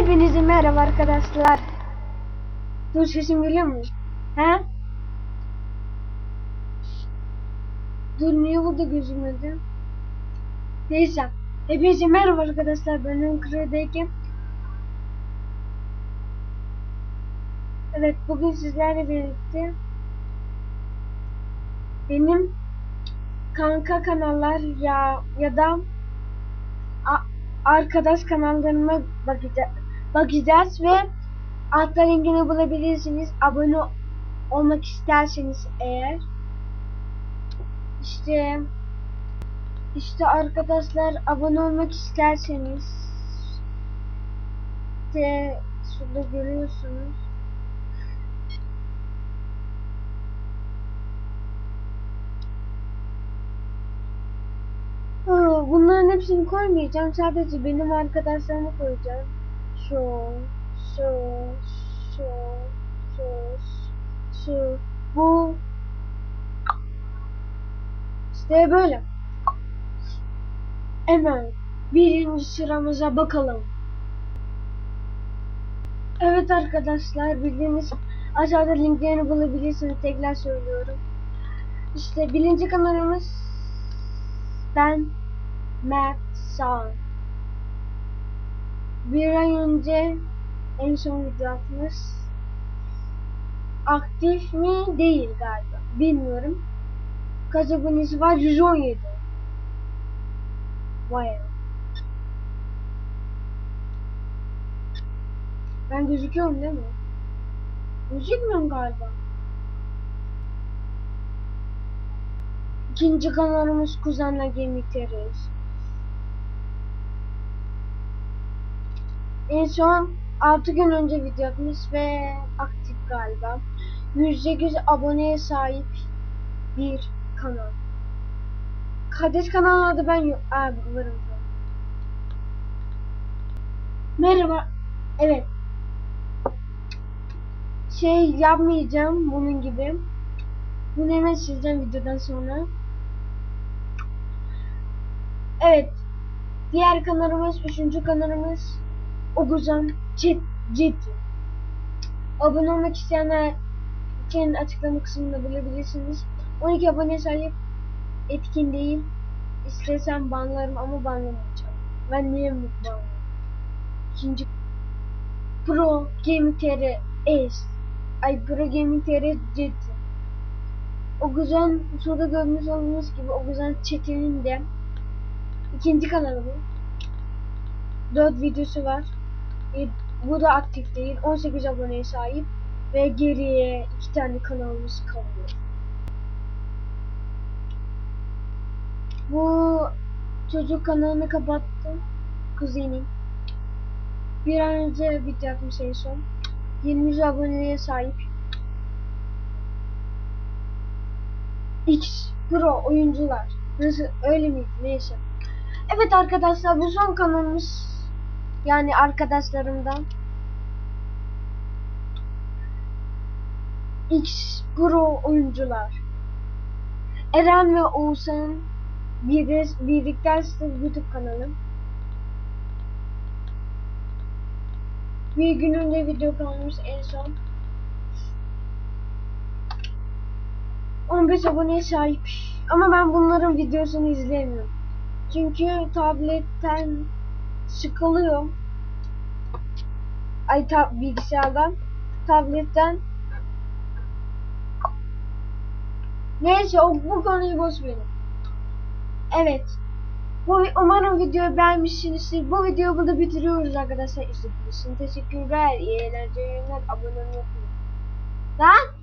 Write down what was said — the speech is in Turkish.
Hepinize merhaba arkadaşlar. Dur sesim geliyor mu? He? Dur niye burada gözükmedi? Neyse. Hepinize merhaba arkadaşlar. Ben Ankara'dayken. Evet bugün sizlerle birlikte benim kanka kanallar ya ya da arkadaş kanallarıma bakacağız, bakacağız ve altta linkini bulabilirsiniz. Abone olmak isterseniz eğer. İşte işte arkadaşlar abone olmak isterseniz işte şurada görüyorsunuz. Bunların hepsini koymayacağım. Sadece benim arkadaşlarımı koyacağım. Şu, şu, şu, şu, bu. İşte böyle. Hemen birinci sıramıza bakalım. Evet arkadaşlar bildiğiniz aşağıda linklerini bulabilirsiniz. Tekrar söylüyorum. İşte birinci kanalımız ben Mert Sağ. Bir ay önce en son video atmış. Aktif mi? Değil galiba. Bilmiyorum. Kaç abonesi var? 117. Vay be. Ben gözüküyorum değil mi? Gözükmüyorum galiba. İkinci kanalımız Kuzen'le Gemik Terörist. En son 6 gün önce video atmış ve aktif galiba. 108 aboneye sahip bir kanal. Kardeş kanalın adı ben yok. Aa, varım. Merhaba. Evet. Şey yapmayacağım bunun gibi. Bunu hemen sileceğim videodan sonra. Evet. Diğer kanalımız, üçüncü kanalımız Oguzan Jet Jet. Abone olmak isteyenler için açıklama kısmında bulabilirsiniz. 12 abone sahip etkin değil. İstesem banlarım ama banlamayacağım. Ben niye banlarım? İkinci Pro Gaming TR S Ay Pro Gaming TR Jet. Oguzan şurada görmüş olduğunuz gibi Oguzan Çetin'in de ikinci kanalı bu. 4 videosu var. E, bu da aktif değil. 18 aboneye sahip ve geriye iki tane kanalımız kalıyor. Bu çocuk kanalını kapattım. Kuzenim. Bir an önce video atmış en son. 20 aboneye sahip. X Pro oyuncular. Nasıl öyle miydi? Neyse. Evet arkadaşlar bu son kanalımız. Yani arkadaşlarımdan. X Pro oyuncular. Eren ve Oğuzhan'ın bir birlikte açtığı YouTube kanalı. Bir gün önce video kalmış en son. 15 aboneye sahip. Ama ben bunların videosunu izleyemiyorum. Çünkü tabletten sıkılıyor. Ay tab bilgisayardan. Tabletten. Neyse o bu konuyu boş. Evet. Bu, umarım videoyu beğenmişsinizdir. Bu videoyu burada bitiriyoruz arkadaşlar. İzlediğiniz için teşekkürler. İyi eğlenceler. Abone olmayı unutmayın. Lan!